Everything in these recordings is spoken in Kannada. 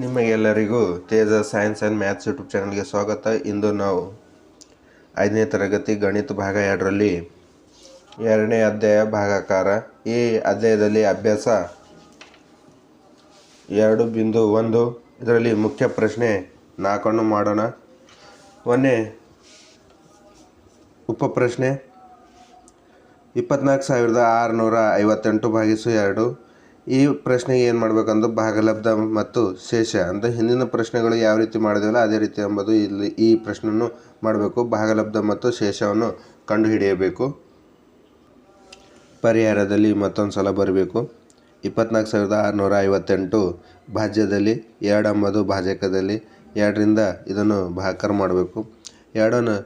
ನಿಮಗೆಲ್ಲರಿಗೂ Teja science and maths YouTube ಚಾನಲ್ಗೆ ಸ್ವಾಗತ. ಇಂದು ನಾವು ಐದನೇ ತರಗತಿ ಗಣಿತ ಭಾಗ ಎರಡರಲ್ಲಿ ಎರಡನೇ ಅಧ್ಯಾಯ ಭಾಗಾಕಾರ. ಈ ಅಧ್ಯಾಯದಲ್ಲಿ ಅಭ್ಯಾಸ ಎರಡು ಬಿಂದು ಒಂದು. ಇದರಲ್ಲಿ ಮುಖ್ಯ ಪ್ರಶ್ನೆ ನಾಲ್ಕನ್ನು ಮಾಡೋಣ. ಒಂದೇ ಉಪಪ್ರಶ್ನೆ, ಇಪ್ಪತ್ನಾಲ್ಕು ಸಾವಿರದ ಆರುನೂರ ಐವತ್ತೆಂಟು ಭಾಗಿಸು ಎರಡು. ಈ ಪ್ರಶ್ನೆಗೆ ಏನು ಮಾಡಬೇಕಂದ್ರೆ ಭಾಗಲಬ್ಧ ಮತ್ತು ಶೇಷ ಅಂತ ಹಿಂದಿನ ಪ್ರಶ್ನೆಗಳು ಯಾವ ರೀತಿ ಮಾಡಿದೆವಲ್ಲ ಅದೇ ರೀತಿ ಎಂಬುದು ಇಲ್ಲಿ ಈ ಪ್ರಶ್ನೆಯನ್ನು ಮಾಡಬೇಕು. ಭಾಗಲಬ್ಧ ಮತ್ತು ಶೇಷವನ್ನು ಕಂಡುಹಿಡಿಯಬೇಕು. ಪರಿಹಾರದಲ್ಲಿ ಮತ್ತೊಂದು ಸಲ ಬರಬೇಕು. ಇಪ್ಪತ್ನಾಲ್ಕು ಸಾವಿರದ ಆರುನೂರ ಐವತ್ತೆಂಟು ಭಾಜ್ಯದಲ್ಲಿ, ಎರಡು ಎಂಬುದು ಭಾಜಕದಲ್ಲಿ, ಎರಡರಿಂದ ಇದನ್ನು ಭಾಕರ್ ಮಾಡಬೇಕು. ಎರಡನ್ನು,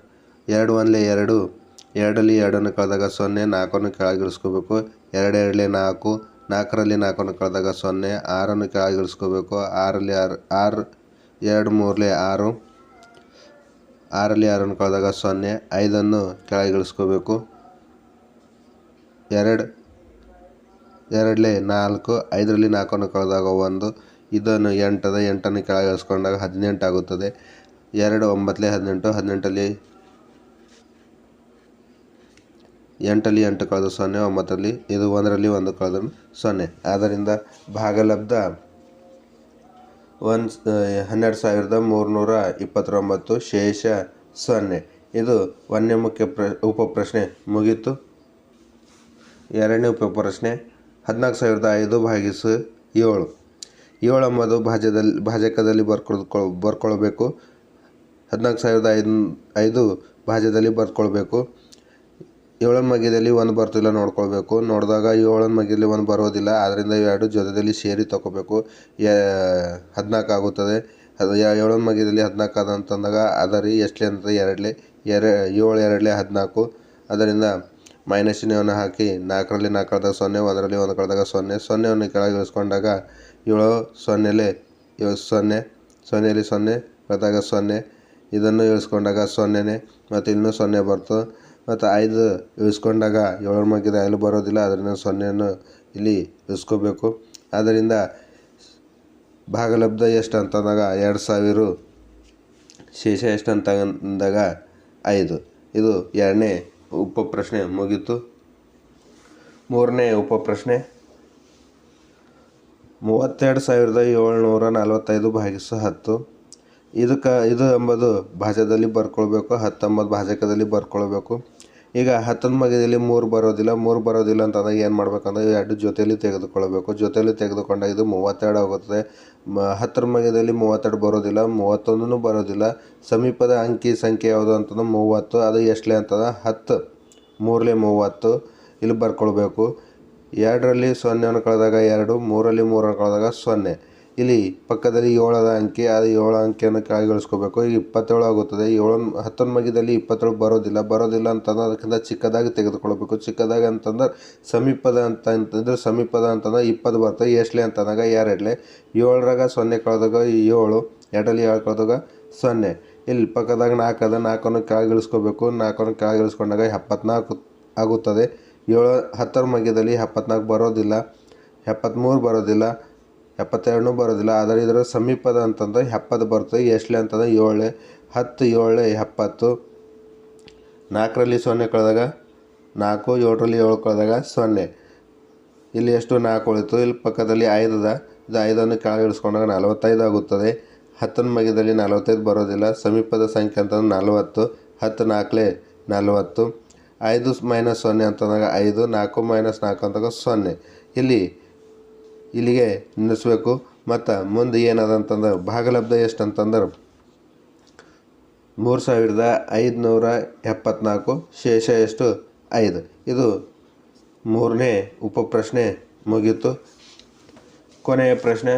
ಎರಡು ಒಂದಲೇ ಎರಡು, ಎರಡಲ್ಲಿ ಎರಡನ್ನು ಕಳೆದಾಗ ಸೊನ್ನೆ, ನಾಲ್ಕನ್ನು ಕೆಳಗಿಳಿಸ್ಕೋಬೇಕು ಎರಡು ಎರಡಲೇ ನಾಲ್ಕು ನಾಲ್ಕರಲ್ಲಿ ನಾಲ್ಕನ್ನು ಕಳೆದಾಗ ಸೊನ್ನೆ, ಆರನ್ನು ಕೆಳಗಿಳಿಸ್ಕೋಬೇಕು. ಆರಲ್ಲಿ ಆರು ಆರು, ಎರಡು ಮೂರಲ್ಲಿ ಆರು, ಆರಲ್ಲಿ ಆರನ್ನು ಕಳೆದಾಗ ಸೊನ್ನೆ, ಐದನ್ನು ಕೆಳಗಿಳಿಸ್ಕೋಬೇಕು. ಎರಡು ಎರಡಲಿ ನಾಲ್ಕು, ಐದರಲ್ಲಿ ನಾಲ್ಕನ್ನು ಕಳೆದಾಗ ಒಂದು, ಇದನ್ನು ಎಂಟದ ಎಂಟನ್ನು ಕೆಳಗೆ ಇಳಿಸ್ಕೊಂಡಾಗ ಹದಿನೆಂಟು ಆಗುತ್ತದೆ. ಎರಡು ಒಂಬತ್ತಲೇ ಹದಿನೆಂಟು, ಹದಿನೆಂಟಲ್ಲಿ ಎಂಟಲ್ಲಿ ಎಂಟು ಕಳೆದು ಸೊನ್ನೆ ಒಂಬತ್ತರಲ್ಲಿ ಇದು ಒಂದರಲ್ಲಿ ಒಂದು ಕಳೆದು ಸೊನ್ನೆ. ಆದ್ದರಿಂದ ಭಾಗಲಬ್ಧ ಒಂದು ಹನ್ನೆರಡು ಸಾವಿರದ ಮೂರುನೂರ ಇಪ್ಪತ್ತೊಂಬತ್ತು ಶೇಷ ಸೊನ್ನೆ. ಇದು ಒಂದನೇ ಮುಖ್ಯ ಪ್ರ ಉಪಪ್ರಶ್ನೆ ಮುಗೀತು. ಎರಡನೇ ಉಪಪ್ರಶ್ನೆ ಹದಿನಾಲ್ಕು ಸಾವಿರದ ಐದು ಭಾಗಿಸು ಏಳು. ಏಳು ಎಂಬುದು ಭಾಜದಲ್ಲಿ ಭಾಜಕದಲ್ಲಿ ಬರ್ಕೊಳ್ಕೊ, ಬರ್ಕೊಳ್ಬೇಕು. ಹದಿನಾಲ್ಕು ಸಾವಿರದ ಐದು ಐದು ಭಾಜದಲ್ಲಿ ಬರ್ಕೊಳ್ಬೇಕು. ಏಳನ ಮಗ್ಯದಲ್ಲಿ ಒಂದು ಬರ್ತಿಲ್ಲ ನೋಡ್ಕೊಳ್ಬೇಕು. ನೋಡಿದಾಗ ಏಳನ ಮಗ್ಯದಲ್ಲಿ ಒಂದು ಬರೋದಿಲ್ಲ. ಆದ್ದರಿಂದ ಎರಡು ಜೊತೆಯಲ್ಲಿ ಸೇರಿ ತಗೋಬೇಕು ಹದಿನಾಲ್ಕು ಆಗುತ್ತದೆ. ಅದು ಏಳನ ಮಗ್ಯದಲ್ಲಿ ಹದಿನಾಲ್ಕು ಅದ ಅಂತಂದಾಗ ಅದರಿ ಎಷ್ಟಲೇ ಅಂತ ಎರಡಲೆ, ಎರ, ಏಳು ಎರಡಲೆ ಹದಿನಾಲ್ಕು ಅದರಿಂದ ಮೈನಸ್ ಚಿಹ್ನೆಯನ್ನು ಹಾಕಿ ನಾಲ್ಕರಲ್ಲಿ ನಾಲ್ಕು ಕಳೆದಾಗ ಸೊನ್ನೆ, ಒಂದರಲ್ಲಿ ಒಂದು ಕಳೆದಾಗ ಸೊನ್ನೆ. ಸೊನ್ನೆಯನ್ನು ಕೆಳಗೆ ಇಳಿಸ್ಕೊಂಡಾಗ ಏಳು ಸೊನ್ನೆಲೆ ಸೊನ್ನೆ, ಸೊನ್ನೆಯಲ್ಲಿ ಸೊನ್ನೆ, ಕಳೆದಾಗ ಸೊನ್ನೆ. ಇದನ್ನು ಇಳಿಸ್ಕೊಂಡಾಗ ಸೊನ್ನೆನೇ ಮತ್ತು ಇನ್ನೂ ಸೊನ್ನೆ ಬರ್ತು. ಮತ್ತು ಐದು ಇಳಿಸ್ಕೊಂಡಾಗ ಏಳರ ಮಗಿದ ಐದು ಬರೋದಿಲ್ಲ, ಅದರಿಂದ ಸೊನ್ನೆಯನ್ನು ಇಲ್ಲಿ ಇಳಿಸ್ಕೋಬೇಕು. ಆದ್ದರಿಂದ ಭಾಗಲಬ್ಧ ಎಷ್ಟು ಅಂತಂದಾಗ ಎರಡು ಸಾವಿರ, ಶೇಷ ಎಷ್ಟು ಅಂತ ಅಂದಾಗ ಐದು. ಇದು ಎರಡನೇ ಉಪಪ್ರಶ್ನೆ ಮುಗೀತು. ಮೂರನೇ ಉಪಪ್ರಶ್ನೆ, ಮೂವತ್ತೆರಡು ಸಾವಿರದ ಏಳ್ನೂರ ನಲವತ್ತೈದು ಭಾಗಿಸು ಹತ್ತು. ಇದಕ್ಕೆ, ಇದು ಎಂಬುದು ಭಾಜಕದಲ್ಲಿ ಬರ್ಕೊಳ್ಬೇಕು, ಹತ್ತೊಂಬತ್ತು ಭಾಜಕದಲ್ಲಿ ಬರ್ಕೊಳ್ಬೇಕು. ಈಗ ಹತ್ತನ ಮಗದಲ್ಲಿ ಮೂರು ಬರೋದಿಲ್ಲ ಮೂರು ಬರೋದಿಲ್ಲ ಅಂತಂದಾಗ ಏನು ಮಾಡ್ಬೇಕಂದ್ರೆ ಎರಡು ಜೊತೆಯಲ್ಲಿ ತೆಗೆದುಕೊಳ್ಬೇಕು. ಜೊತೆಯಲ್ಲಿ ತೆಗೆದುಕೊಂಡಾಗ ಇದು ಮೂವತ್ತೆರಡು ಆಗುತ್ತದೆ. ಹತ್ತರ ಮಧ್ಯದಲ್ಲಿ ಮೂವತ್ತೆರಡು ಬರೋದಿಲ್ಲ ಮೂವತ್ತೊಂದೂ ಬರೋದಿಲ್ಲ. ಸಮೀಪದ ಅಂಕಿ ಸಂಖ್ಯೆ ಯಾವುದು ಅಂತಂದ್ರೆ ಮೂವತ್ತು, ಅದು ಎಷ್ಟಲೇ ಅಂತಂದ್ರೆ ಹತ್ತು, ಮೂರಲೇ ಮೂವತ್ತು. ಇಲ್ಲಿ ಬರ್ಕೊಳ್ಬೇಕು. ಎರಡರಲ್ಲಿ ಸೊನ್ನೆಯನ್ನು ಕಳೆದಾಗ ಎರಡು ಮೂರಲ್ಲಿ ಮೂರನ್ನು ಕಳೆದಾಗ ಸೊನ್ನೆ. ಇಲ್ಲಿ ಪಕ್ಕದಲ್ಲಿ ಏಳದ ಅಂಕಿ ಆ ಏಳು ಅಂಕಿಯನ್ನು ಕೆಳಗಿಳಿಸ್ಕೋಬೇಕು ಈಗ ಇಪ್ಪತ್ತೇಳು ಆಗುತ್ತದೆ. ಏಳು ಹತ್ತೊಂದು ಮಗಿದಲ್ಲಿ ಇಪ್ಪತ್ತೇಳು ಬರೋದಿಲ್ಲ. ಬರೋದಿಲ್ಲ ಅಂತಂದ್ರೆ ಅದಕ್ಕಿಂತ ಚಿಕ್ಕದಾಗಿ ತೆಗೆದುಕೊಳ್ಬೇಕು ಚಿಕ್ಕದಾಗಿ ಅಂತಂದ್ರೆ ಸಮೀಪದ ಅಂತ ಅಂತಂದ್ರೆ ಸಮೀಪದ ಅಂತಂದ್ರೆ ಇಪ್ಪತ್ತು ಬರ್ತದೆ. ಎಷ್ಟಲೇ ಅಂತಂದಾಗ ಎರಡ್ಲೆ ಏಳರಾಗ ಸೊನ್ನೆ ಕಳೆದಾಗ ಏಳು ಎರಡಲ್ಲಿ ಏಳು ಕಳೆದಾಗ ಸೊನ್ನೆ. ಇಲ್ಲಿ ಪಕ್ಕದಾಗ ನಾಲ್ಕು ಅದ ನಾಲ್ಕನ್ನು ಕೆಳಗಿಳಿಸ್ಕೋಬೇಕು ನಾಲ್ಕನ್ನು ಕೆಳಗಿಳಿಸ್ಕೊಂಡಾಗ ಎಪ್ಪತ್ನಾಲ್ಕು ಆಗುತ್ತದೆ. ಏಳು ಹತ್ತರ ಮಗಿದಲ್ಲಿ ಎಪ್ಪತ್ನಾಲ್ಕು ಬರೋದಿಲ್ಲ. ಎಪ್ಪತ್ತ್ಮೂರು ಬರೋದಿಲ್ಲ. ಎಪ್ಪತ್ತೆರಡನೂ ಬರೋದಿಲ್ಲ. ಆದರೆ ಇದರ ಸಮೀಪದ ಅಂತಂದ್ರೆ ಎಪ್ಪತ್ತು ಬರ್ತದೆ. ಎಷ್ಟಲೆ ಅಂತಂದ್ರೆ ಏಳು, ಹತ್ತು, ಏಳು, ಎಪ್ಪತ್ತು. ನಾಲ್ಕರಲ್ಲಿ ಸೊನ್ನೆ ಕಳೆದಾಗ ನಾಲ್ಕು, ಏಳರಲ್ಲಿ ಏಳು ಕಳೆದಾಗ ಸೊನ್ನೆ. ಇಲ್ಲಿ ಎಷ್ಟು ನಾಲ್ಕು ಉಳಿತು? ಇಲ್ಲಿ ಪಕ್ಕದಲ್ಲಿ ಐದು ಅದ. ಇದು ಐದನ್ನು ಕೆಳಗಿಳಿಸ್ಕೊಂಡಾಗ ನಲವತ್ತೈದು ಆಗುತ್ತದೆ. ಹತ್ತನ ಮಗದಲ್ಲಿ ನಲವತ್ತೈದು ಬರೋದಿಲ್ಲ. ಸಮೀಪದ ಸಂಖ್ಯೆ ಅಂತಂದ್ರೆ ನಲವತ್ತು. ಹತ್ತು ನಾಲ್ಕಲೇ ನಲವತ್ತು. ಐದು ಮೈನಸ್ ಸೊನ್ನೆ ಅಂತಂದಾಗ ಐದು. ನಾಲ್ಕು ಮೈನಸ್ ನಾಲ್ಕು ಅಂತಾಗ ಸೊನ್ನೆ. ಇಲ್ಲಿ ಇಲ್ಲಿಗೆ ನಿಲ್ಲಿಸಬೇಕು. ಮತ್ತು ಮುಂದೆ ಏನದ ಅಂತಂದ್ರೆ ಭಾಗಲಬ್ಧ ಎಷ್ಟು ಅಂತಂದ್ರೆ ಮೂರು ಸಾವಿರದ ಐದುನೂರ ಎಪ್ಪತ್ನಾಲ್ಕು ಶೇಷ ಎಷ್ಟು ಐದು. ಇದು ಮೂರನೇ ಉಪಪ್ರಶ್ನೆ ಮುಗೀತು. ಕೊನೆಯ ಪ್ರಶ್ನೆ,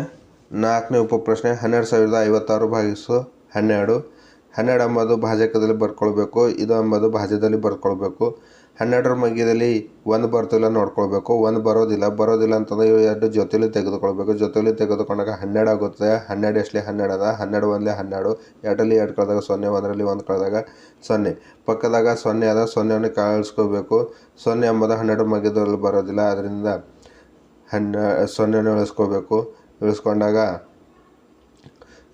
ನಾಲ್ಕನೇ ಉಪಪ್ರಶ್ನೆ ಹನ್ನೆರಡು ಸಾವಿರದ ಐವತ್ತಾರು ಭಾಗಿಸು ಹನ್ನೆರಡು. ಹನ್ನೆರಡು ಅಂಬೋದು ಭಾಜಕದಲ್ಲಿ ಬರ್ಕೊಳ್ಬೇಕು, ಇದು ಅಂಬೋದು ಭಾಜ್ಯದಲ್ಲಿ ಬರ್ಕೊಳ್ಬೇಕು. ಹನ್ನೆರಡರ ಮಧ್ಯದಲ್ಲಿ ಒಂದು ಬರ್ತಿಲ್ಲ ನೋಡ್ಕೊಳ್ಬೇಕು, ಒಂದು ಬರೋದಿಲ್ಲ. ಬರೋದಿಲ್ಲ ಅಂತಂದ್ರೆ ಇವು ಎರಡು ಜೊತೆಲಿ ತೆಗೆದುಕೊಳ್ಬೇಕು. ಜೊತೆಲಿ ತೆಗೆದುಕೊಂಡಾಗ ಹನ್ನೆರಡು ಆಗುತ್ತೆ. ಹನ್ನೆರಡು ಎಷ್ಟಲೇ ಹನ್ನೆರಡು ಅದ? ಹನ್ನೆರಡು ಒಂದಲೇ ಹನ್ನೆರಡು. ಎರಡರಲ್ಲಿ ಎರಡು ಕಳೆದಾಗ ಸೊನ್ನೆ, ಒಂದರಲ್ಲಿ ಒಂದು ಕಳೆದಾಗ ಸೊನ್ನೆ. ಪಕ್ಕದಾಗ ಸೊನ್ನೆ ಅದ, ಸೊನ್ನೆಯನ್ನು ಕಳಿಸ್ಕೋಬೇಕು ಸೊನ್ನೆ ಎಂಬುದು ಹನ್ನೆರಡು ಮಧ್ಯದಲ್ಲಿ ಬರೋದಿಲ್ಲ. ಅದರಿಂದ ಹನ್ನೆ, ಸೊನ್ನೆಯನ್ನು ಇಳಿಸ್ಕೋಬೇಕು ಇಳಿಸ್ಕೊಂಡಾಗ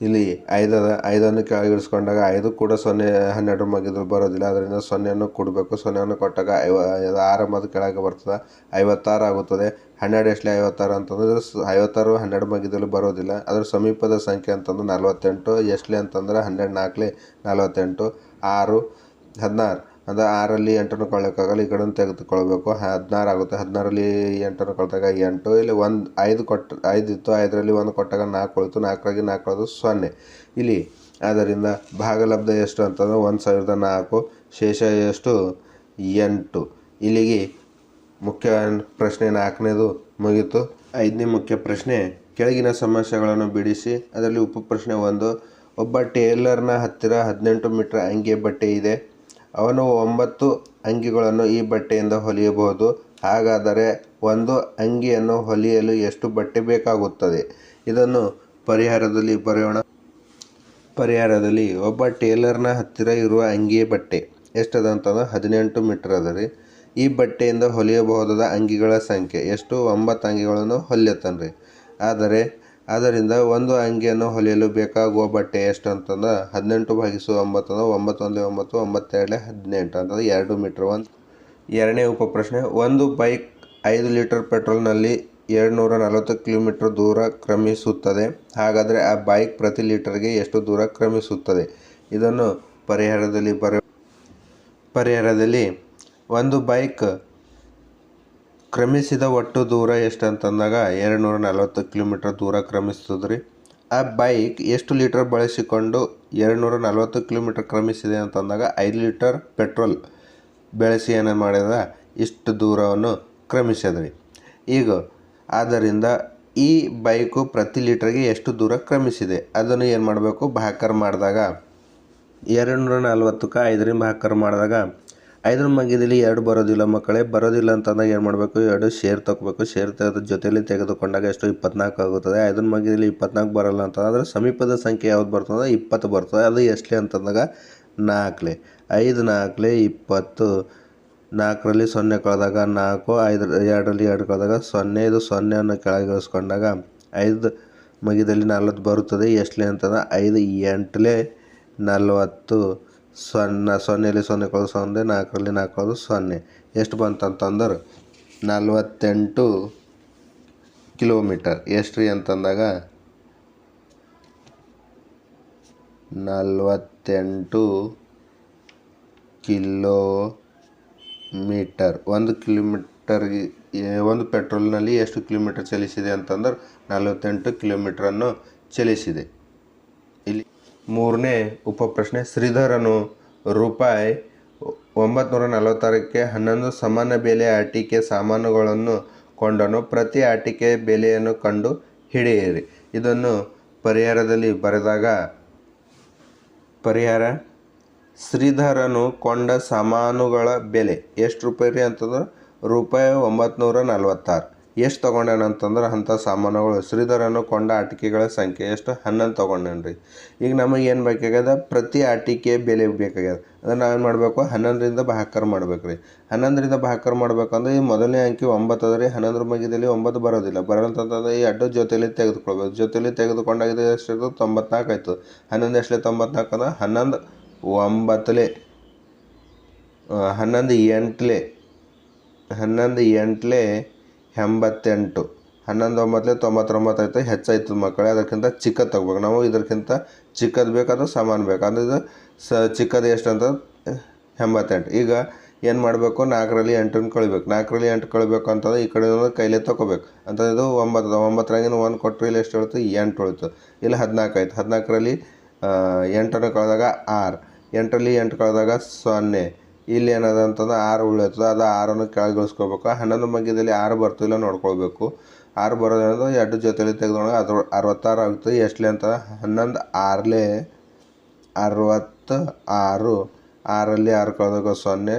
ಇಲ್ಲಿ ಐದದ ಐದನ್ನು ಕೆಳಗಿಳಿಸ್ಕೊಂಡಾಗ ಐದು ಕೂಡ ಸೊನ್ನೆ, ಹನ್ನೆರಡು ಮಗಿದ್ರು ಬರೋದಿಲ್ಲ. ಅದರಿಂದ ಸೊನ್ನೆಯನ್ನು ಕೊಡಬೇಕು. ಸೊನ್ನೆಯನ್ನು ಕೊಟ್ಟಾಗ ಐವ ಆರಂಭದ ಕೆಳಗೆ ಬರ್ತದೆ. ಐವತ್ತಾರು ಆಗುತ್ತದೆ. ಹನ್ನೆರಡು ಎಷ್ಟು ಐವತ್ತಾರು ಅಂತಂದ್ರೆ ಐವತ್ತಾರು, ಹನ್ನೆರಡು ಮಗಿದಲ್ಲಿ ಬರೋದಿಲ್ಲ. ಅದರ ಸಮೀಪದ ಸಂಖ್ಯೆ ಅಂತಂದ್ರೆ ನಲ್ವತ್ತೆಂಟು, ಎಷ್ಟಲೆ ಅಂತಂದ್ರೆ ಹನ್ನೆರಡು ನಾಲ್ಕಲೆ ನಲ್ವತ್ತೆಂಟು, ಆರು, ಹದಿನಾರು. ಅಂದರೆ ಆರಲ್ಲಿ ಎಂಟನ್ನು ಕೊಳ್ಳೋಕ್ಕಾಗಲ್ಲ ಈ ಕಡೆ ತೆಗೆದುಕೊಳ್ಬೇಕು. ಹದಿನಾರು ಆಗುತ್ತೆ. ಹದಿನಾರಲ್ಲಿ ಎಂಟನ್ನು ಕೊಟ್ಟಾಗ ಎಂಟು, ಇಲ್ಲಿ ಒಂದು ಐದು ಕೊಟ್ಟು, ಐದು ಇತ್ತು, ಐದರಲ್ಲಿ ಒಂದು ಕೊಟ್ಟಾಗ ನಾಲ್ಕು ಉಳಿತು. ನಾಲ್ಕರಾಗಿ ನಾಲ್ಕು ಉಳಿದು ಸೊನ್ನೆ. ಇಲ್ಲಿ ಆದ್ದರಿಂದ ಭಾಗಲಬ್ಧ ಎಷ್ಟು ಅಂತಂದ್ರೆ ಒಂದು ಸಾವಿರದ ನಾಲ್ಕು, ಶೇಷ ಎಷ್ಟು? ಎಂಟು. ಇಲ್ಲಿಗೆ ಮುಖ್ಯ ಪ್ರಶ್ನೆ ನಾಲ್ಕನೇದು ಮುಗೀತು. ಐದನೇ ಮುಖ್ಯ ಪ್ರಶ್ನೆ, ಕೆಳಗಿನ ಸಮಸ್ಯೆಗಳನ್ನು ಬಿಡಿಸಿ. ಅದರಲ್ಲಿ ಉಪ ಪ್ರಶ್ನೆ ಒಂದು, ಒಬ್ಬ ಟೇಲರ್ನ ಹತ್ತಿರ ಹದಿನೆಂಟು ಮೀಟರ್ ಅಂಗಿ ಬಟ್ಟೆ ಇದೆ. ಅವನು ಒಂಬತ್ತು ಅಂಗಿಗಳನ್ನು ಈ ಬಟ್ಟೆಯಿಂದ ಹೊಲಿಯಬಹುದು. ಹಾಗಾದರೆ ಒಂದು ಅಂಗಿಯನ್ನು ಹೊಲಿಯಲು ಎಷ್ಟು ಬಟ್ಟೆ ಬೇಕಾಗುತ್ತದೆ? ಇದನ್ನು ಪರಿಹಾರದಲ್ಲಿ ಬರೆಯೋಣ. ಪರಿಹಾರದಲ್ಲಿ, ಒಬ್ಬ ಟೇಲರ್ನ ಹತ್ತಿರ ಇರುವ ಅಂಗಿಯ ಬಟ್ಟೆ. ಎಷ್ಟದ ಅಂತಂದ್ರೆ ಹದಿನೆಂಟು ಮೀಟರ್ ಅದ ರೀ ಈ ಬಟ್ಟೆಯಿಂದ ಹೊಲಿಯಬಹುದಾದ ಅಂಗಿಗಳ ಸಂಖ್ಯೆ. ಎಷ್ಟು? ಒಂಬತ್ತು ಅಂಗಿಗಳನ್ನು ಹೊಲಿಯತ್ತಾನ ರೀ ಆದರೆ ಆದ್ದರಿಂದ ಒಂದು ಅಂಗಿಯನ್ನು ಹೊಲಿಯಲು ಬೇಕಾಗುವ ಬಟ್ಟೆ ಎಷ್ಟು ಅಂತಂದ್ರೆ ಹದಿನೆಂಟು ಭಾಗಿಸು ಒಂಬತ್ತು ಅಂದ್ರೆ ಒಂಬತ್ತು ಒಂದೇ ಒಂಬತ್ತು ಒಂಬತ್ತೆರಡು ಹದಿನೆಂಟು ಅಂತಂದ್ರೆ ಎರಡು ಮೀಟ್ರ್ ಒಂದು. ಎರಡನೇ ಉಪಪ್ರಶ್ನೆ, ಒಂದು ಬೈಕ್ ಐದು ಲೀಟರ್ ಪೆಟ್ರೋಲ್ನಲ್ಲಿ ಎರಡುನೂರ ನಲವತ್ತು ಕಿಲೋಮೀಟರ್ ದೂರ ಕ್ರಮಿಸುತ್ತದೆ. ಹಾಗಾದರೆ ಆ ಬೈಕ್ ಪ್ರತಿ ಲೀಟರ್ಗೆ ಎಷ್ಟು ದೂರ ಕ್ರಮಿಸುತ್ತದೆ? ಇದನ್ನು ಪರಿಹಾರದಲ್ಲಿ ಬರ ಪರಿಹಾರದಲ್ಲಿ ಒಂದು ಬೈಕ್ ಕ್ರಮಿಸಿದ ಒಟ್ಟು ದೂರ ಎಷ್ಟು ಅಂತಂದಾಗ ಎರಡು ನೂರ ನಲವತ್ತು ಕಿಲೋಮೀಟ್ರ್ ದೂರ ಕ್ರಮಿಸ್ತದೆ ರೀ ಆ ಬೈಕ್ ಎಷ್ಟು ಲೀಟರ್ ಬಳಸಿಕೊಂಡು ಎರಡು ನೂರ ನಲವತ್ತು ಕಿಲೋಮೀಟರ್ ಕ್ರಮಿಸಿದೆ ಅಂತಂದಾಗ ಐದು ಲೀಟರ್ ಪೆಟ್ರೋಲ್ ಬೆಳೆಸಿ ಏನು ಮಾಡಿದ? ಇಷ್ಟು ದೂರವನ್ನು ಕ್ರಮಿಸಿದ್ರಿ. ಈಗ ಆದ್ದರಿಂದ ಈ ಬೈಕು ಪ್ರತಿ ಲೀಟ್ರಿಗೆ ಎಷ್ಟು ದೂರ ಕ್ರಮಿಸಿದೆ? ಅದನ್ನು ಏನು ಮಾಡಬೇಕು? ಭಾಕರ್ ಮಾಡಿದಾಗ. ಎರಡು ನೂರ ನಲ್ವತ್ತಕ್ಕೆ ಐದರಿಂದ ಭಾಕರ್ ಮಾಡಿದಾಗ ಐದರ ಮಧ್ಯದಲ್ಲಿ ಎರಡು ಬರೋದಿಲ್ಲ ಮಕ್ಕಳೇ. ಬರೋದಿಲ್ಲ ಅಂತಂದಾಗ ಏನು ಮಾಡಬೇಕು? ಎರಡು ಶೇರ್ ತಗೋಬೇಕು ಶೇರ್ ತೆಗೆದ ಜೊತೆಯಲ್ಲಿ ತೆಗೆದುಕೊಂಡಾಗ ಎಷ್ಟು? ಇಪ್ಪತ್ನಾಲ್ಕು ಆಗುತ್ತದೆ. ಐದರ ಮಧ್ಯದಲ್ಲಿ ಇಪ್ಪತ್ನಾಲ್ಕು ಬರಲ್ಲ ಅಂತಂದ್ರೆ ಸಮೀಪದ ಸಂಖ್ಯೆ ಯಾವ್ದು ಬರ್ತದೆ? ಇಪ್ಪತ್ತು ಬರ್ತದೆ. ಅದು ಎಷ್ಟೇ ಅಂತಂದಾಗ ನಾಲ್ಕಲೆ. ಐದು ನಾಲ್ಕಲೆ ಇಪ್ಪತ್ತು. ನಾಲ್ಕರಲ್ಲಿ ಸೊನ್ನೆ ಕಳೆದಾಗ ನಾಲ್ಕು. ಐದು ಎರಡರಲ್ಲಿ ಎರಡು ಕಳೆದಾಗ ಸೊನ್ನೆ. ಇದು ಸೊನ್ನೆಯನ್ನು ಕೆಳಗೆ ಇಳಿಸ್ಕೊಂಡಾಗ ಐದು ಮಗಿದಲ್ಲಿ ನಲ್ವತ್ತು ಬರುತ್ತದೆ. ಎಷ್ಟಲೇ ಅಂತಂದ್ರೆ ಐದು ಎಂಟಲೇ ನಲ್ವತ್ತು. ಸೊನ್ನೆ, ಸೊನ್ನೆಲಿ ಸೊನ್ನೆ ಕಳೆದು ಸೊನ್ನೆ ನಾಲ್ಕರಲ್ಲಿ ನಾಲ್ಕು ಕಳೆದು ಸೊನ್ನೆ. ಎಷ್ಟು ಬಂತಂತಂದ್ರೆ? ನಲ್ವತ್ತೆಂಟು ಕಿಲೋಮೀಟರ್. ಎಷ್ಟು ರೀ ಅಂತಂದಾಗ? ನಲ್ವತ್ತೆಂಟು ಕಿಲೋ ಮೀಟರ್ ಒಂದು ಕಿಲೋಮೀಟರ್ಗೆ ಒಂದು ಪೆಟ್ರೋಲ್ನಲ್ಲಿ ಎಷ್ಟು ಕಿಲೋಮೀಟರ್ ಚಲಿಸಿದೆ ಅಂತಂದ್ರೆ ನಲವತ್ತೆಂಟು ಕಿಲೋಮೀಟ್ರನ್ನು ಚಲಿಸಿದೆ. ಮೂರನೇ ಉಪಪ್ರಶ್ನೆ, ಶ್ರೀಧರನು ರೂಪಾಯಿ ಒಂಬತ್ತು ನಲವತ್ತಾರಕ್ಕೆ ಹನ್ನೊಂದು ಸಮಾನ ಬೆಲೆ ಆಟಿಕೆ ಸಾಮಾನುಗಳನ್ನು ಕೊಂಡನು. ಪ್ರತಿ ಆಟಿಕೆ ಬೆಲೆಯನ್ನು ಕಂಡು ಹಿಡಿಯಿರಿ. ಇದನ್ನು ಪರಿಹಾರದಲ್ಲಿ ಬರೆದಾಗ, ಪರಿಹಾರ, ಶ್ರೀಧರನು ಕೊಂಡ ಸಾಮಾನುಗಳ ಬೆಲೆ. ಎಷ್ಟು ರೂಪಾಯಿ ರೀ ಅಂತಂದ್ರೆ, ರೂಪಾಯಿ ಒಂಬತ್ತು ನೂರ ನಲ್ವತ್ತಾರು. ಎಷ್ಟು ತೊಗೊಂಡೇನೆ ಅಂತಂದ್ರೆ ಅಂಥ ಸಾಮಾನುಗಳು. ಶ್ರೀಧರನು ಕೊಂಡ ಆಟಿಕೆಗಳ ಸಂಖ್ಯೆ ಎಷ್ಟು? ಹನ್ನೊಂದು ತೊಗೊಂಡಾನ ರೀ ಈಗ ನಮಗೆ ಏನು ಬೇಕಾಗ್ಯದ? ಪ್ರತಿ ಆಟಿಕೆ ಬೆಲೆ ಬೇಕಾಗ್ಯದ. ಅದನ್ನು ನಾವೇನು ಮಾಡಬೇಕು? ಹನ್ನೊಂದರಿಂದ ಬಹಾಕರ್ ಮಾಡ್ಬೇಕು ರೀ ಹನ್ನೊಂದರಿಂದ ಬಹಾಕರ್ ಮಾಡ್ಬೇಕಂದ್ರೆ ಈ ಮೊದಲನೇ ಅಂಕಿ ಒಂಬತ್ತು ಅದ ರೀ. ಹನ್ನೊಂದರ ಮಧ್ಯದಲ್ಲಿ ಒಂಬತ್ತು ಬರೋದಿಲ್ಲ. ಬರೋಂಥದ್ದು ಈ ಅಡ್ಡು ಜೊತೆಲಿ ತೆಗೆದುಕೊಳ್ಬೇಕು. ಜೊತೆಲಿ ತೆಗೆದುಕೊಂಡಾಗಿದೆ ಎಷ್ಟಿರ್ತದೆ? ತೊಂಬತ್ನಾಲ್ಕು ಆಯಿತು ಹನ್ನೊಂದು ಎಷ್ಟಲೇ ತೊಂಬತ್ನಾಲ್ಕು ಅಂದ್ರೆ? ಹನ್ನೊಂದು ಒಂಬತ್ತಲೆ ಹನ್ನೊಂದು ಎಂಟ್ಲೆ. ಹನ್ನೊಂದು ಎಂಟ್ಲೆ ಎಂಬತ್ತೆಂಟು. ಹನ್ನೊಂದು ಒಂಬತ್ತಲೆ ತೊಂಬತ್ತೊಂಬತ್ತು ಆಯ್ತು ಹೆಚ್ಚಾಯ್ತು ಮಕ್ಕಳೇ. ಅದಕ್ಕಿಂತ ಚಿಕ್ಕದು ತಗೋಬೇಕು. ನಾವು ಇದಕ್ಕಿಂತ ಚಿಕ್ಕದು ಬೇಕಾದ್ರೆ ಸಮಾನ ಬೇಕು. ಅಂದರೆ ಇದು ಸ, ಚಿಕ್ಕದು ಎಷ್ಟು ಅಂತ ಎಂಬತ್ತೆಂಟು. ಈಗ ಏನು ಮಾಡಬೇಕು? ನಾಲ್ಕರಲ್ಲಿ ಎಂಟನ್ನು ಕಳಿಬೇಕು. ನಾಲ್ಕರಲ್ಲಿ ಎಂಟು ಕಳಿಬೇಕು ಅಂತಂದ್ರೆ ಈ ಕಡೆ ಕೈಲೇ ತೊಗೋಬೇಕು. ಅಂತ ಇದು ಒಂಬತ್ತು ಒಂಬತ್ತರಾಗಿನ ಒಂದು ಕೊಟ್ಟರೆ ಇಲ್ಲಿ ಎಷ್ಟು ಹೇಳ್ತು ಎಂಟು ಉಳಿತು. ಇಲ್ಲಿ ಹದಿನಾಲ್ಕು ಆಯ್ತು. ಹದಿನಾಲ್ಕರಲ್ಲಿ ಎಂಟನ್ನು ಕಳೆದಾಗ ಆರು. ಎಂಟರಲ್ಲಿ ಎಂಟು ಕಳೆದಾಗ ಸೊನ್ನೆ. ಇಲ್ಲಿ ಏನದ ಅಂತಂದ್ರೆ ಆರು ಉಳಿಯುತ್ತದ ಅದು ಆರನ್ನು ಕೆಳಗಿಳಿಸ್ಕೋಬೇಕು. ಹನ್ನೊಂದು ಮಧ್ಯದಲ್ಲಿ ಆರು ಬರ್ತಿಲ್ಲ ನೋಡ್ಕೊಳ್ಬೇಕು. ಆರು ಬರೋದೇನದು ಎರಡು ಜೊತೆಲಿ ತೆಗೆದೊಳಗೆ ಅದು ಅರವತ್ತಾರು ಆಗುತ್ತೆ. ಎಷ್ಟಲೆ ಅಂತ? ಹನ್ನೊಂದು ಆರ್ಲೆ ಅರವತ್ತು ಆರು ಆರಲ್ಲಿ ಆರು ಕಳೆದಾಗ ಸೊನ್ನೆ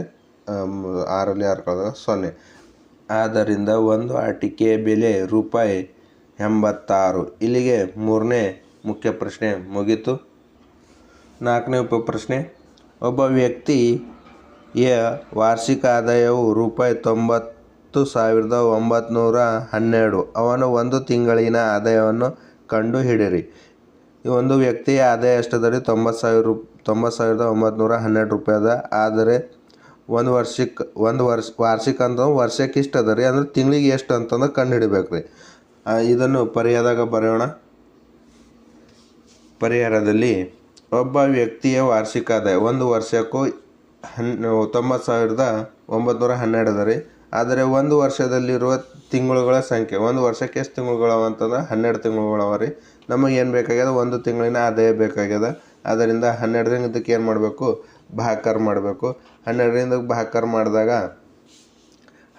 ಆರಲ್ಲಿ ಆರು ಕಳೆದಾಗ ಸೊನ್ನೆ. ಆದ್ದರಿಂದ ಒಂದು ಆಟಿಕೆ ಬೆಲೆ ರೂಪಾಯಿ ಎಂಬತ್ತಾರು. ಇಲ್ಲಿಗೆ ಮೂರನೇ ಮುಖ್ಯ ಪ್ರಶ್ನೆ ಮುಗೀತು. ನಾಲ್ಕನೇ ಉಪಪ್ರಶ್ನೆ, ಒಬ್ಬ ವ್ಯಕ್ತಿಯ ವಾರ್ಷಿಕ ಆದಾಯವು ರೂಪಾಯಿ ತೊಂಬತ್ತು ಸಾವಿರದ ಒಂಬತ್ನೂರ ಹನ್ನೆರಡು. ಅವನು ಒಂದು ತಿಂಗಳಿನ ಆದಾಯವನ್ನು ಕಂಡುಹಿಡಿಯಿರಿ. ಒಂದು ವ್ಯಕ್ತಿಯ ಆದಾಯ ಎಷ್ಟದ ರೀ ತೊಂಬತ್ತು ಸಾವಿರ ತೊಂಬತ್ತು ಸಾವಿರದ ಒಂಬತ್ನೂರ ಹನ್ನೆರಡು ರೂಪಾಯಿ ಅದ ಆದರೆ ಒಂದು ವರ್ಷಕ್ಕೆ ಒಂದು ವರ್ಷ, ವಾರ್ಷಿಕ ಅಂತ ವರ್ಷಕ್ಕೆ ಇಷ್ಟು ಅದ ರೀ ಅಂದ್ರೆ ತಿಂಗಳಿಗೆ ಎಷ್ಟು ಅಂತಂದ್ರೆ ಕಂಡು ಹಿಡಿಬೇಕು ರೀ ಇದನ್ನು ಪರಿಹಾರದಾಗ ಬರೆಯೋಣ. ಪರಿಹಾರದಲ್ಲಿ, ಒಬ್ಬ ವ್ಯಕ್ತಿಯ ವಾರ್ಷಿಕ ಆದಾಯ ಒಂದು ವರ್ಷಕ್ಕೂ ಹನ್ ತೊಂಬತ್ತು ಸಾವಿರದ ಒಂಬತ್ತು ಹನ್ನೆರಡು ಅದ ರೀ. ಆದರೆ ಒಂದು ವರ್ಷದಲ್ಲಿರುವ ತಿಂಗಳುಗಳ ಸಂಖ್ಯೆ, ಒಂದು ವರ್ಷಕ್ಕೆ ಎಷ್ಟು ತಿಂಗಳುಗಳವ ಅಂತಂದ್ರೆ ಹನ್ನೆರಡು ತಿಂಗಳುಗಳವ ರೀ. ನಮಗೆ ಏನು ಬೇಕಾಗ್ಯದ? ಒಂದು ತಿಂಗಳಿನ ಆದಾಯ ಬೇಕಾಗ್ಯದ. ಅದರಿಂದ ಹನ್ನೆರಡರಿಂದ ಇದಕ್ಕೆ ಏನು ಮಾಡಬೇಕು? ಭಾಕಾರ ಮಾಡಬೇಕು. ಹನ್ನೆರಡರಿಂದ ಭಾಕಾರ ಮಾಡಿದಾಗ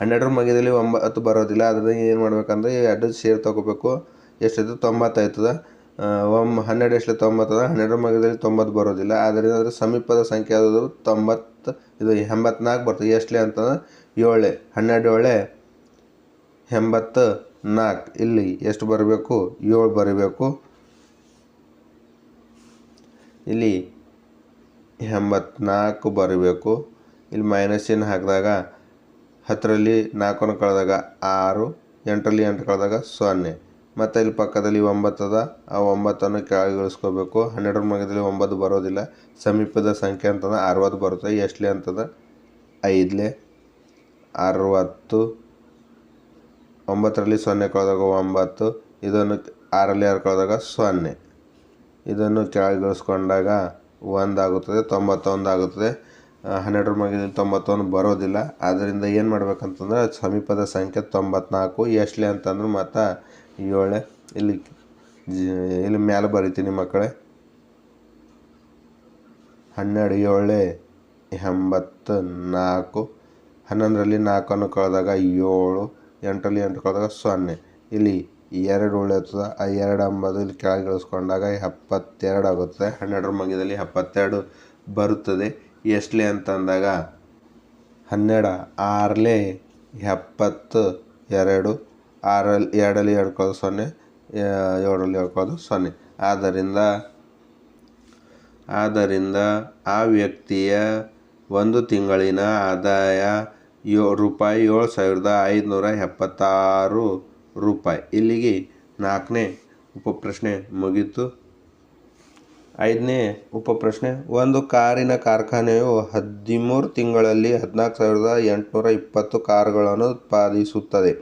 ಹನ್ನೆರಡರ ಮಗದಲ್ಲಿ ಒಂಬತ್ತು ಬರೋದಿಲ್ಲ. ಅದರಿಂದ ಏನು ಮಾಡ್ಬೇಕಂದ್ರೆ ಎರಡು ಸೇರ್ ತೊಗೋಬೇಕು. ಎಷ್ಟಿದೆ? ತೊಂಬತ್ತಾಯ್ತದ ಒಮ್, ಹನ್ನೆರಡು ಎಷ್ಟು ತೊಂಬತ್ತದ ಹನ್ನೆರಡರ ಮಗದಲ್ಲಿ ತೊಂಬತ್ತು ಬರೋದಿಲ್ಲ. ಆದ್ದರಿಂದ ಅದರ ಸಮೀಪದ ಸಂಖ್ಯೆ ಆದದ್ದು ತೊಂಬತ್ತು ಇದು ಎಂಬತ್ನಾಲ್ಕು ಬರ್ತದೆ. ಎಷ್ಟೇ ಅಂತಂದ್ರೆ ಏಳೆ ಹನ್ನೆರಡು ಏಳೆ ಎಂಬತ್ತು ನಾಲ್ಕು ಇಲ್ಲಿ ಎಷ್ಟು ಬರಬೇಕು? ಏಳು ಬರಬೇಕು. ಇಲ್ಲಿ ಎಂಬತ್ನಾಲ್ಕು ಬರಬೇಕು. ಇಲ್ಲಿ ಮೈನಸ್ ಏನು ಹಾಕಿದಾಗ ಹತ್ತರಲ್ಲಿ ನಾಲ್ಕನ್ನು ಕಳೆದಾಗ ಆರು, ಎಂಟರಲ್ಲಿ ಎಂಟು ಕಳೆದಾಗ ಸೊನ್ನೆ. ಮತ್ತು ಇಲ್ಲಿ ಪಕ್ಕದಲ್ಲಿ ಒಂಬತ್ತದ ಆ ಒಂಬತ್ತನ್ನು ಕೆಳಗೆ ಇಳಿಸ್ಕೋಬೇಕು ಹನ್ನೆರಡರ ಮಗದಲ್ಲಿ ಒಂಬತ್ತು ಬರೋದಿಲ್ಲ. ಸಮೀಪದ ಸಂಖ್ಯೆ ಅಂತಂದ್ರೆ ಅರವತ್ತು ಬರುತ್ತೆ. ಎಷ್ಟಲೇ ಅಂತದ ಐದಲೇ. ಅರವತ್ತು. ಒಂಬತ್ತರಲ್ಲಿ ಸೊನ್ನೆ ಕಳೆದಾಗ ಒಂಬತ್ತು. ಇದನ್ನು ಆರಲ್ಲಿ ಆರು ಕಳೆದಾಗ? ಸೊನ್ನೆ. ಇದನ್ನು ಕೆಳಗಿಳಿಸ್ಕೊಂಡಾಗ ಒಂದಾಗುತ್ತದೆ. ತೊಂಬತ್ತೊಂದು ಆಗುತ್ತದೆ. ಹನ್ನೆರಡರ ಮಧ್ಯದಲ್ಲಿ ತೊಂಬತ್ತೊಂದು ಬರೋದಿಲ್ಲ. ಆದ್ದರಿಂದ ಏನು ಮಾಡ್ಬೇಕಂತಂದ್ರೆ ಸಮೀಪದ ಸಂಖ್ಯೆ ತೊಂಬತ್ನಾಲ್ಕು ಎಷ್ಟಲೇ ಅಂತಂದ್ರೆ ಮತ್ತು ಏಳೆ. ಇಲ್ಲಿ ಇಲ್ಲಿ ಮ್ಯಾಲೆ ಬರಿತೀನಿ ಮಕ್ಕಳೇ. ಹನ್ನೆರಡು, ಏಳೆ ಎಂಬತ್ತು ನಾಲ್ಕು ಹನ್ನೊಂದರಲ್ಲಿ ನಾಲ್ಕನ್ನು ಕಳೆದಾಗ ಏಳು, ಎಂಟರಲ್ಲಿ ಎಂಟು ಕಳೆದಾಗ ಸೊನ್ನೆ. ಇಲ್ಲಿ ಎರಡು ಉಳಿತದ ಆ ಎರಡು ಅಂಬದು ಇಲ್ಲಿ ಕೆಳಗೆ ಇಳಿಸ್ಕೊಂಡಾಗ ಎಪ್ಪತ್ತೆರಡು ಆಗುತ್ತದೆ ಹನ್ನೆರಡರ ಮಧ್ಯದಲ್ಲಿ ಎಪ್ಪತ್ತೆರಡು ಬರುತ್ತದೆ. ಎಷ್ಟಲೇ ಅಂತಂದಾಗ ಹನ್ನೆರಡು, ಆರಲೇ, ಎಪ್ಪತ್ತು, ಎರಡು, ಆರಲ್ಲಿ ಎರಡಲ್ಲಿ ಎರಡು ಸೊನ್ನೆ ಏಳರಲ್ಲಿ ಕಳೆದು ಸೊನ್ನೆ. ಆದ್ದರಿಂದ ಆದ್ದರಿಂದ ಆ ವ್ಯಕ್ತಿಯ ಒಂದು ತಿಂಗಳಿನ ಆದಾಯ ಯೋ, ರೂಪಾಯಿ ಏಳು ಸಾವಿರದ ಐದುನೂರ ಎಪ್ಪತ್ತಾರು ರೂಪಾಯಿ. ಇಲ್ಲಿಗೆ ನಾಲ್ಕನೇ ಉಪಪ್ರಶ್ನೆ ಮುಗೀತು. ಐದನೇ ಉಪಪ್ರಶ್ನೆ ಒಂದು ಕಾರಿನ ಕಾರ್ಖಾನೆಯು ಹದಿಮೂರು ತಿಂಗಳಲ್ಲಿ ಹದಿನಾಲ್ಕು ಸಾವಿರದ ಎಂಟುನೂರ ಇಪ್ಪತ್ತು ಕಾರುಗಳನ್ನು ಉತ್ಪಾದಿಸುತ್ತದೆ.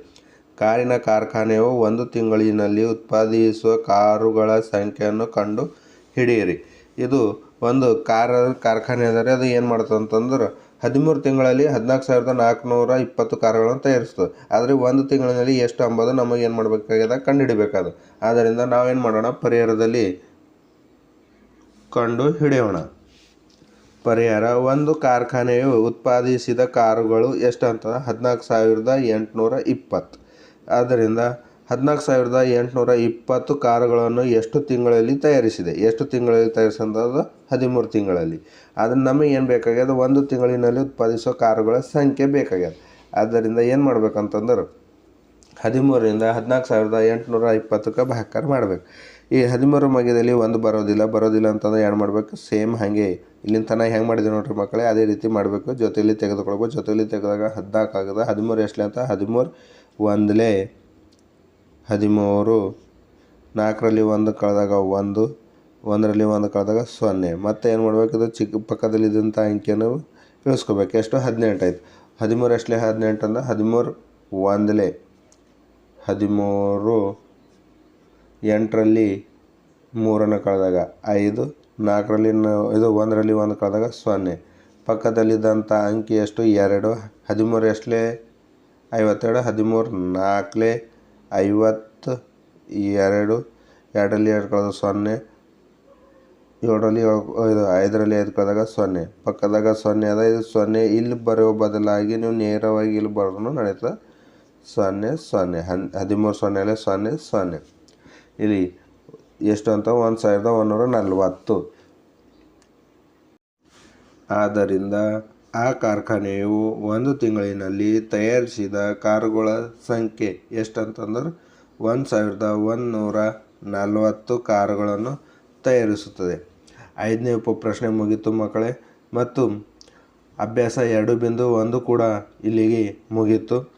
ಕಾರಿನ ಕಾರ್ಖಾನೆಯು ಒಂದು ತಿಂಗಳಿನಲ್ಲಿ ಉತ್ಪಾದಿಸುವ ಕಾರುಗಳ ಸಂಖ್ಯೆಯನ್ನು ಕಂಡು ಹಿಡಿಯಿರಿ. ಇದು ಒಂದು ಕಾರ, ಕಾರ್ಖಾನೆ ಅಂದರೆ ಅದು ಏನು ಮಾಡ್ತದೆ ಅಂತಂದ್ರೆ ಹದಿಮೂರು ತಿಂಗಳಲ್ಲಿ ಹದಿನಾಲ್ಕು ಸಾವಿರದ ನಾಲ್ಕುನೂರ ಇಪ್ಪತ್ತು ಕಾರುಗಳನ್ನು ತಯಾರಿಸ್ತದೆ ಆದರೆ ಒಂದು ತಿಂಗಳಿನಲ್ಲಿ ಎಷ್ಟು ಅಂಬೋದು ನಮಗೆ ಏನು ಮಾಡಬೇಕಾಗ್ಯದ ಕಂಡುಹಿಡಬೇಕಾದ. ಆದ್ದರಿಂದ ನಾವೇನು ಮಾಡೋಣ? ಪರಿಹಾರದಲ್ಲಿ ಕಂಡು ಹಿಡಿಯೋಣ. ಪರಿಹಾರ, ಒಂದು ಕಾರ್ಖಾನೆಯು ಉತ್ಪಾದಿಸಿದ ಕಾರುಗಳು ಎಷ್ಟು ಅಂತ ಹದಿನಾಲ್ಕು ಸಾವಿರದ ಎಂಟುನೂರ ಇಪ್ಪತ್ತು. ಆದ್ದರಿಂದ ಹದಿನಾಲ್ಕು ಸಾವಿರದ ಎಂಟುನೂರ ಇಪ್ಪತ್ತು ಕಾರುಗಳನ್ನು ಎಷ್ಟು ತಿಂಗಳಲ್ಲಿ ತಯಾರಿಸಿದೆ? ಎಷ್ಟು ತಿಂಗಳಲ್ಲಿ ತಯಾರಿಸಿದ ಹದಿಮೂರು ತಿಂಗಳಲ್ಲಿ. ಅದನ್ನು ನಮಗೆ ಏನು ಬೇಕಾಗ್ಯದ? ಒಂದು ತಿಂಗಳಿನಲ್ಲಿ ಉತ್ಪಾದಿಸೋ ಕಾರುಗಳ ಸಂಖ್ಯೆ ಬೇಕಾಗ್ಯದ. ಆದ್ದರಿಂದ ಏನು ಮಾಡ್ಬೇಕಂತಂದ್ರೆ ಹದಿಮೂರರಿಂದ ಹದಿನಾಲ್ಕು ಸಾವಿರದ ಎಂಟುನೂರ ಇಪ್ಪತ್ತಕ್ಕೆ ಭಾಕಾರ ಮಾಡಬೇಕು. ಈ ಹದಿಮೂರು ಮಗ್ಯದಲ್ಲಿ ಒಂದು ಬರೋದಿಲ್ಲ ಬರೋದಿಲ್ಲ ಅಂತಂದ್ರೆ ಏನು ಮಾಡಬೇಕು? ಸೇಮ್ ಹಾಗೆ. ಇಲ್ಲಿನ ತನಕ ಹೆಂಗೆ ಮಾಡಿದೆ ನೋಡ್ರಿ ಮಕ್ಕಳೇ, ಅದೇ ರೀತಿ ಮಾಡಬೇಕು. ಜೊತೆಯಲ್ಲಿ ತೆಗೆದುಕೊಳ್ಬೇಕು. ಜೊತೆಯಲ್ಲಿ ತೆಗೆದಾಗ ಹದಿನಾಲ್ಕು ಆಗದ ಹದಿಮೂರು ಎಷ್ಟಲೇ ಅಂತ? ಹದಿಮೂರು ಒಂದಲೇ ಹದಿಮೂರು. ನಾಲ್ಕರಲ್ಲಿ ಒಂದು ಕಳೆದಾಗ ಒಂದು. ಒಂದರಲ್ಲಿ ಒಂದು ಕಳೆದಾಗ ಸೊನ್ನೆ. ಮತ್ತೆ ಏನು ಮಾಡಬೇಕು? ಇದು ಚಿಕ್ಕ ಪಕ್ಕದಲ್ಲಿದ್ದಂಥ ಅಂಕಿಯನ್ನು ಇಳಿಸ್ಕೋಬೇಕು. ಎಷ್ಟು? ಹದಿನೆಂಟು ಆಯ್ತು. ಹದಿಮೂರು ಎಷ್ಟಲೇ? ಹದಿನೆಂಟು ಅಂದ್ರೆ ಹದಿಮೂರು ಒಂದಲೇ ಹದಿಮೂರು ಎಂಟರಲ್ಲಿ ಮೂರನ್ನು ಕಳೆದಾಗ ಐದು, ನಾಲ್ಕರಲ್ಲಿ ಇದು ಒಂದರಲ್ಲಿ ಒಂದು ಕಳೆದಾಗ ಸೊನ್ನೆ. ಪಕ್ಕದಲ್ಲಿದ್ದಂಥ ಅಂಕಿ ಎಷ್ಟು ಎರಡು ಹದಿಮೂರು ಎಷ್ಟಲೇ ಐವತ್ತೆರಡು ಹದಿಮೂರು ನಾಲ್ಕಲೇ ಐವತ್ತು, ಎರಡು, ಎರಡರಲ್ಲಿ ಎರಡು ಕಳೆದ ಸೊನ್ನೆ, ಏಳರಲ್ಲಿ ಏಳು, ಇದು ಐದರಲ್ಲಿ ಐದು ಕಳೆದಾಗ ಸೊನ್ನೆ. ಪಕ್ಕದಾಗ ಸೊನ್ನೆ ಅದ ಇದು ಸೊನ್ನೆ, ಇಲ್ಲಿ ಬರೋ ಬದಲಾಗಿ ನೀವು ನೇರವಾಗಿ ಇಲ್ಲಿ ಬರೋದು ನಡೀತದೆ. ಸೊನ್ನೆ ಸೊನ್ನೆ, ಹನ್, ಹದಿಮೂರು ಸೊನ್ನೆಲೆ ಸೊನ್ನೆ ಸೊನ್ನೆ. ಇಲ್ಲಿ ಎಷ್ಟು ಅಂತ? ಒಂದು ಸಾವಿರದ ಒಂದೂರ ನಲವತ್ತು. ಆದ್ದರಿಂದ ಆ ಕಾರ್ಖಾನೆಯು ಒಂದು ತಿಂಗಳಿನಲ್ಲಿ ತಯಾರಿಸಿದ ಕಾರುಗಳ ಸಂಖ್ಯೆ ಎಷ್ಟಂತಂದ್ರೆ ಒಂದು ಸಾವಿರದ ಒಂದುನೂರ ನಲವತ್ತು ಕಾರುಗಳನ್ನು ತಯಾರಿಸುತ್ತದೆ. ಐದನೇ ಉಪಪ್ರಶ್ನೆ ಮುಗಿತು ಮಕ್ಕಳೇ. ಮತ್ತು ಅಭ್ಯಾಸ ಎರಡು ಬಿಂದು ಒಂದು ಕೂಡ ಇಲ್ಲಿಗೆ ಮುಗೀತು.